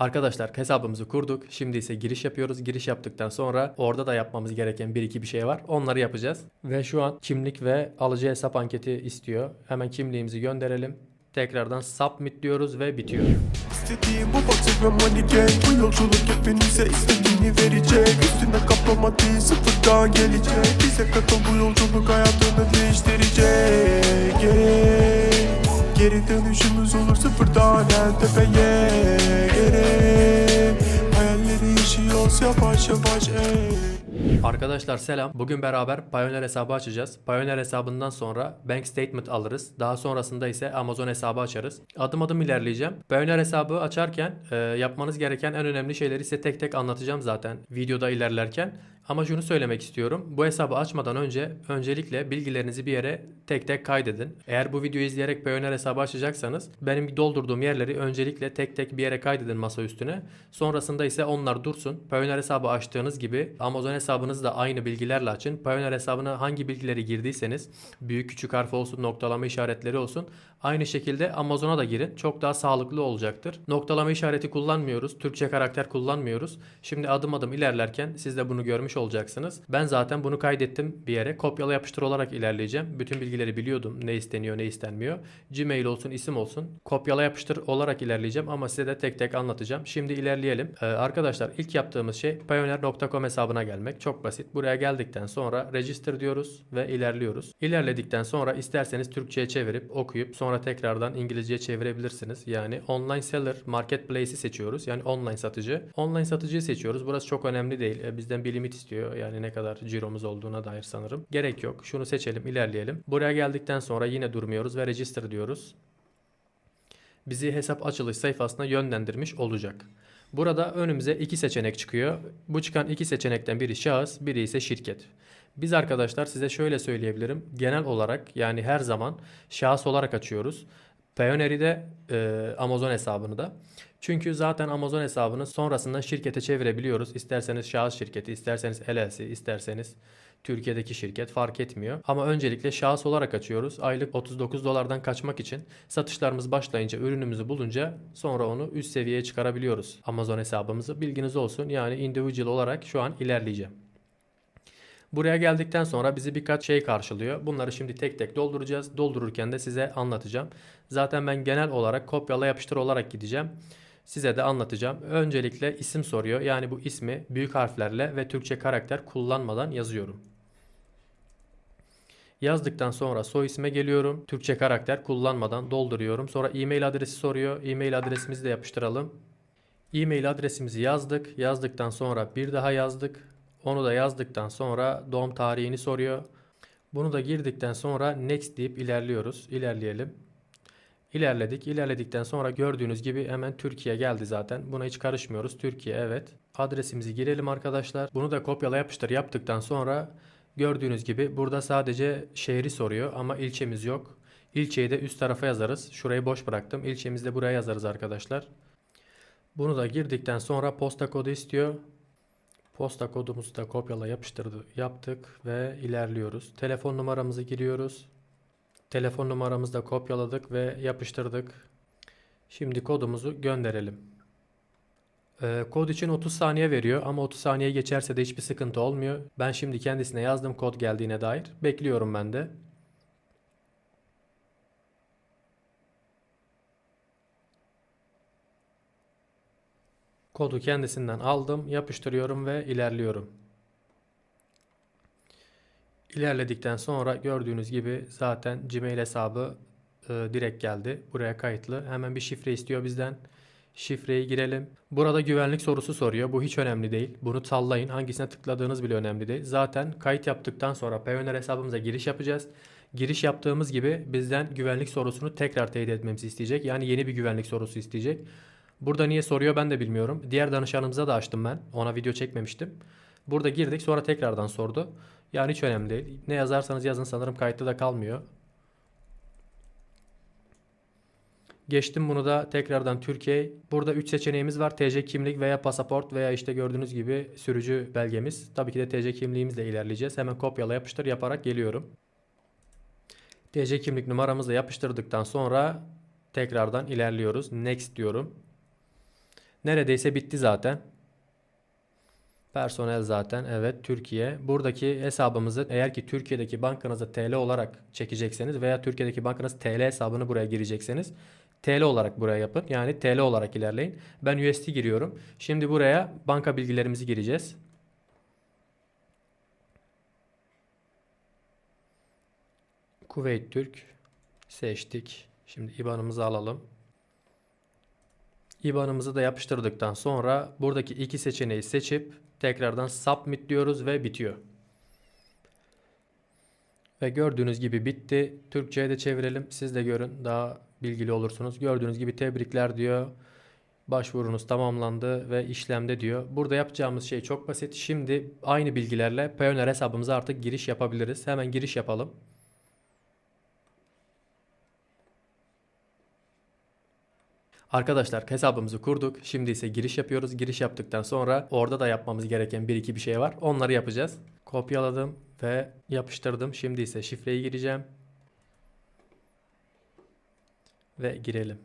Arkadaşlar hesabımızı kurduk. Şimdi ise giriş yapıyoruz. Giriş yaptıktan sonra orada da yapmamız gereken bir iki bir şey var. Onları yapacağız. Ve şu an kimlik ve alıcı hesap anketi istiyor. Hemen kimliğimizi gönderelim. Tekrardan submit diyoruz ve bitiyor. İstediğim bu batık ve gang Bu yolculuk hepinize istediğini verecek Üstüne kaplama değil sıfırdan gelecek Bize katıl bu yolculuk hayatını değiştirecek yeah. Geri dönüşümüz olur sıfırdan en tepeye gerek Hayalleri yaşıyoruz yavaş yavaş ey Arkadaşlar selam. Bugün beraber Payoneer hesabı açacağız. Payoneer hesabından sonra bank statement alırız. Daha sonrasında ise Amazon hesabı açarız. Adım adım ilerleyeceğim. Payoneer hesabı açarken e, yapmanız gereken en önemli şeyleri size tek tek anlatacağım zaten videoda ilerlerken. Ama şunu söylemek istiyorum. Bu hesabı açmadan önce öncelikle bilgilerinizi bir yere tek tek kaydedin. Eğer bu videoyu izleyerek Payoneer hesabı açacaksanız benim doldurduğum yerleri öncelikle tek tek bir yere kaydedin masa üstüne. Sonrasında ise onlar dursun. Payoneer hesabı açtığınız gibi Amazon hesabınızı da aynı bilgilerle açın. Payoneer hesabına hangi bilgileri girdiyseniz büyük küçük harf olsun, noktalama işaretleri olsun. Aynı şekilde Amazon'a da girin. Çok daha sağlıklı olacaktır. Noktalama işareti kullanmıyoruz. Türkçe karakter kullanmıyoruz. Şimdi adım adım ilerlerken siz de bunu görmüş olacaksınız. Ben zaten bunu kaydettim bir yere. Kopyala yapıştır olarak ilerleyeceğim. Bütün bilgileri biliyordum. Ne isteniyor, ne istenmiyor. Gmail olsun, isim olsun. Kopyala yapıştır olarak ilerleyeceğim ama size de tek tek anlatacağım. Şimdi ilerleyelim. Ee, arkadaşlar ilk yaptığımız şey payoneer.com hesabına gelmek. Çok basit. Buraya geldikten sonra register diyoruz ve ilerliyoruz. İlerledikten sonra isterseniz Türkçe'ye çevirip okuyup sonra tekrardan İngilizce'ye çevirebilirsiniz. Yani online seller marketplace'i seçiyoruz. Yani online satıcı. Online satıcıyı seçiyoruz. Burası çok önemli değil. Ee, Bizden bir limit istiyor. Yani ne kadar ciromuz olduğuna dair sanırım. Gerek yok. Şunu seçelim, ilerleyelim. Buraya geldikten sonra yine durmuyoruz ve register diyoruz. Bizi hesap açılış sayfasına yönlendirmiş olacak. Burada önümüze iki seçenek çıkıyor. Bu çıkan iki seçenekten biri şahıs, biri ise şirket. Biz arkadaşlar size şöyle söyleyebilirim. Genel olarak yani her zaman şahıs olarak açıyoruz. Payoneer'i de e, Amazon hesabını da. Çünkü zaten Amazon hesabını sonrasında şirkete çevirebiliyoruz. İsterseniz şahıs şirketi, isterseniz LLC, isterseniz Türkiye'deki şirket fark etmiyor. Ama öncelikle şahıs olarak açıyoruz. Aylık 39 dolardan kaçmak için satışlarımız başlayınca, ürünümüzü bulunca sonra onu üst seviyeye çıkarabiliyoruz. Amazon hesabımızı bilginiz olsun. Yani individual olarak şu an ilerleyeceğim. Buraya geldikten sonra bizi birkaç şey karşılıyor. Bunları şimdi tek tek dolduracağız. Doldururken de size anlatacağım. Zaten ben genel olarak kopyala yapıştır olarak gideceğim. Size de anlatacağım. Öncelikle isim soruyor. Yani bu ismi büyük harflerle ve Türkçe karakter kullanmadan yazıyorum. Yazdıktan sonra soy isme geliyorum. Türkçe karakter kullanmadan dolduruyorum. Sonra e-mail adresi soruyor. E-mail adresimizi de yapıştıralım. E-mail adresimizi yazdık. Yazdıktan sonra bir daha yazdık. Onu da yazdıktan sonra doğum tarihini soruyor. Bunu da girdikten sonra next deyip ilerliyoruz. İlerleyelim. İlerledik. İlerledikten sonra gördüğünüz gibi hemen Türkiye geldi zaten. Buna hiç karışmıyoruz. Türkiye evet. Adresimizi girelim arkadaşlar. Bunu da kopyala yapıştır yaptıktan sonra gördüğünüz gibi burada sadece şehri soruyor ama ilçemiz yok. İlçeyi de üst tarafa yazarız. Şurayı boş bıraktım. İlçemizi de buraya yazarız arkadaşlar. Bunu da girdikten sonra posta kodu istiyor. Posta kodumuzu da kopyala yapıştırdı yaptık ve ilerliyoruz. Telefon numaramızı giriyoruz. Telefon numaramızı da kopyaladık ve yapıştırdık. Şimdi kodumuzu gönderelim. Ee, kod için 30 saniye veriyor ama 30 saniye geçerse de hiçbir sıkıntı olmuyor. Ben şimdi kendisine yazdım kod geldiğine dair. Bekliyorum ben de. Kodu kendisinden aldım, yapıştırıyorum ve ilerliyorum. İlerledikten sonra gördüğünüz gibi zaten Gmail hesabı e, direkt geldi. Buraya kayıtlı. Hemen bir şifre istiyor bizden. Şifreyi girelim. Burada güvenlik sorusu soruyor. Bu hiç önemli değil. Bunu sallayın. Hangisine tıkladığınız bile önemli değil. Zaten kayıt yaptıktan sonra Payoneer hesabımıza giriş yapacağız. Giriş yaptığımız gibi bizden güvenlik sorusunu tekrar teyit etmemizi isteyecek. Yani yeni bir güvenlik sorusu isteyecek. Burada niye soruyor ben de bilmiyorum. Diğer danışanımıza da açtım ben. Ona video çekmemiştim. Burada girdik sonra tekrardan sordu. Yani hiç önemli değil. Ne yazarsanız yazın sanırım kayıtlı da kalmıyor. Geçtim bunu da tekrardan Türkiye. Burada 3 seçeneğimiz var. TC kimlik veya pasaport veya işte gördüğünüz gibi sürücü belgemiz. Tabii ki de TC kimliğimizle ilerleyeceğiz. Hemen kopyala yapıştır yaparak geliyorum. TC kimlik numaramızı da yapıştırdıktan sonra tekrardan ilerliyoruz. Next diyorum. Neredeyse bitti zaten. Personel zaten evet Türkiye. Buradaki hesabımızı eğer ki Türkiye'deki bankanıza TL olarak çekecekseniz veya Türkiye'deki bankanız TL hesabını buraya girecekseniz TL olarak buraya yapın. Yani TL olarak ilerleyin. Ben USD giriyorum. Şimdi buraya banka bilgilerimizi gireceğiz. Kuveyt Türk seçtik. Şimdi IBAN'ımızı alalım. IBAN'ımızı da yapıştırdıktan sonra buradaki iki seçeneği seçip tekrardan submit diyoruz ve bitiyor. Ve gördüğünüz gibi bitti. Türkçe'ye de çevirelim. Siz de görün. Daha bilgili olursunuz. Gördüğünüz gibi tebrikler diyor. Başvurunuz tamamlandı ve işlemde diyor. Burada yapacağımız şey çok basit. Şimdi aynı bilgilerle Payoneer hesabımıza artık giriş yapabiliriz. Hemen giriş yapalım. Arkadaşlar hesabımızı kurduk. Şimdi ise giriş yapıyoruz. Giriş yaptıktan sonra orada da yapmamız gereken bir iki bir şey var. Onları yapacağız. Kopyaladım ve yapıştırdım. Şimdi ise şifreyi gireceğim. Ve girelim.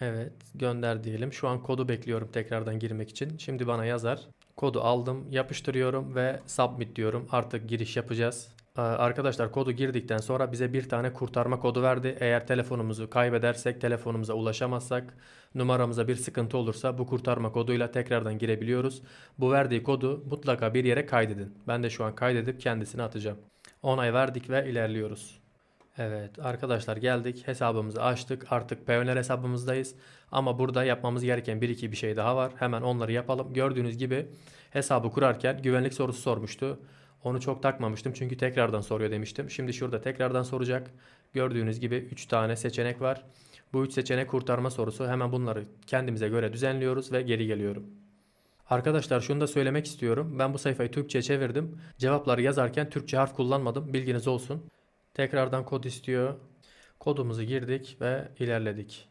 Evet, gönder diyelim. Şu an kodu bekliyorum tekrardan girmek için. Şimdi bana yazar. Kodu aldım, yapıştırıyorum ve submit diyorum. Artık giriş yapacağız. Ee, Arkadaşlar kodu girdikten sonra bize bir tane kurtarma kodu verdi. Eğer telefonumuzu kaybedersek, telefonumuza ulaşamazsak, numaramıza bir sıkıntı olursa bu kurtarma koduyla tekrardan girebiliyoruz. Bu verdiği kodu mutlaka bir yere kaydedin. Ben de şu an kaydedip kendisini atacağım. Onay verdik ve ilerliyoruz. Evet arkadaşlar geldik hesabımızı açtık artık Payoneer hesabımızdayız ama burada yapmamız gereken bir iki bir şey daha var hemen onları yapalım gördüğünüz gibi hesabı kurarken güvenlik sorusu sormuştu onu çok takmamıştım çünkü tekrardan soruyor demiştim şimdi şurada tekrardan soracak gördüğünüz gibi 3 tane seçenek var bu 3 seçenek kurtarma sorusu hemen bunları kendimize göre düzenliyoruz ve geri geliyorum. Arkadaşlar şunu da söylemek istiyorum. Ben bu sayfayı Türkçe'ye çevirdim. Cevapları yazarken Türkçe harf kullanmadım. Bilginiz olsun. Tekrardan kod istiyor. Kodumuzu girdik ve ilerledik.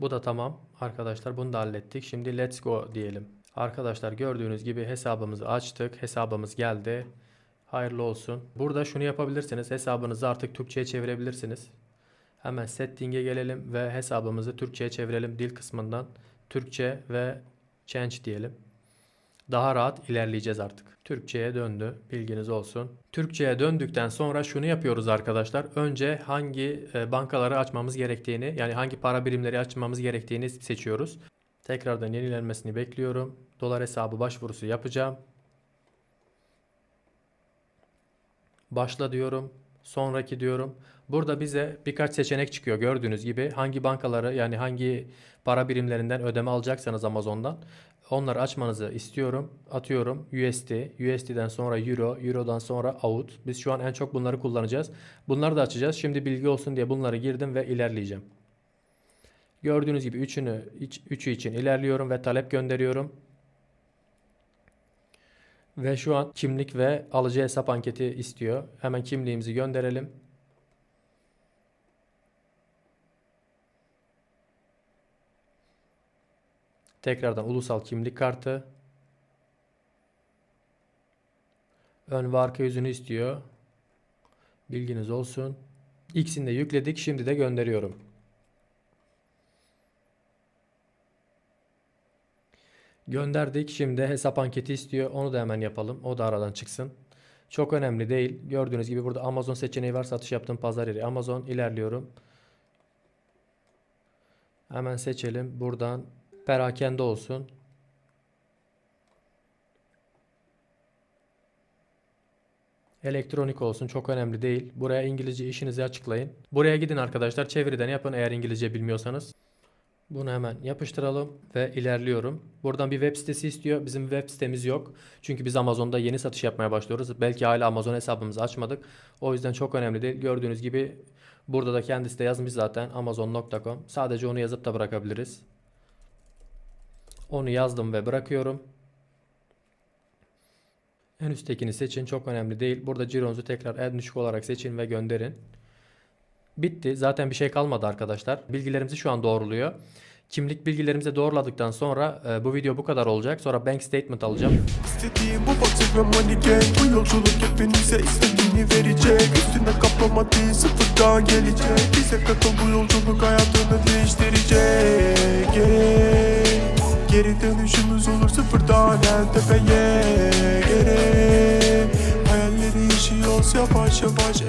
Bu da tamam. Arkadaşlar bunu da hallettik. Şimdi let's go diyelim. Arkadaşlar gördüğünüz gibi hesabımızı açtık. Hesabımız geldi. Hayırlı olsun. Burada şunu yapabilirsiniz. Hesabınızı artık Türkçe'ye çevirebilirsiniz. Hemen setting'e gelelim ve hesabımızı Türkçe'ye çevirelim. Dil kısmından Türkçe ve change diyelim. Daha rahat ilerleyeceğiz artık. Türkçe'ye döndü. Bilginiz olsun. Türkçe'ye döndükten sonra şunu yapıyoruz arkadaşlar. Önce hangi e, bankaları açmamız gerektiğini yani hangi para birimleri açmamız gerektiğini seçiyoruz. Tekrardan yenilenmesini bekliyorum. Dolar hesabı başvurusu yapacağım. Başla diyorum. Sonraki diyorum. Burada bize birkaç seçenek çıkıyor gördüğünüz gibi. Hangi bankaları yani hangi para birimlerinden ödeme alacaksanız Amazon'dan onları açmanızı istiyorum. Atıyorum USD, USD'den sonra Euro, Euro'dan sonra Out. Biz şu an en çok bunları kullanacağız. Bunları da açacağız. Şimdi bilgi olsun diye bunları girdim ve ilerleyeceğim. Gördüğünüz gibi üçünü, üçü için ilerliyorum ve talep gönderiyorum. Ve şu an kimlik ve alıcı hesap anketi istiyor. Hemen kimliğimizi gönderelim. Tekrardan ulusal kimlik kartı. Ön ve arka yüzünü istiyor. Bilginiz olsun. İkisini de yükledik. Şimdi de gönderiyorum. Gönderdik. Şimdi hesap anketi istiyor. Onu da hemen yapalım. O da aradan çıksın. Çok önemli değil. Gördüğünüz gibi burada Amazon seçeneği var. Satış yaptığım pazar yeri Amazon. ilerliyorum. Hemen seçelim. Buradan perakende olsun. Elektronik olsun çok önemli değil. Buraya İngilizce işinizi açıklayın. Buraya gidin arkadaşlar çeviriden yapın eğer İngilizce bilmiyorsanız. Bunu hemen yapıştıralım ve ilerliyorum. Buradan bir web sitesi istiyor. Bizim web sitemiz yok. Çünkü biz Amazon'da yeni satış yapmaya başlıyoruz. Belki hala Amazon hesabımızı açmadık. O yüzden çok önemli değil. Gördüğünüz gibi burada da kendisi de yazmış zaten amazon.com. Sadece onu yazıp da bırakabiliriz. Onu yazdım ve bırakıyorum. En üsttekini seçin. Çok önemli değil. Burada cironuzu tekrar en düşük olarak seçin ve gönderin. Bitti. Zaten bir şey kalmadı arkadaşlar. Bilgilerimizi şu an doğruluyor. Kimlik bilgilerimizi doğruladıktan sonra e, bu video bu kadar olacak. Sonra bank statement alacağım. İstediğim bu fakir ve gang Bu yolculuk hepinize istediğini verecek Üstüne kaplama değil sıfırdan gelecek Bize katıl bu yolculuk hayatını değiştirecek Geri dönüşümüz olur sıfırdan en tepeye Gerek Hayalleri yaşıyoruz yavaş yavaş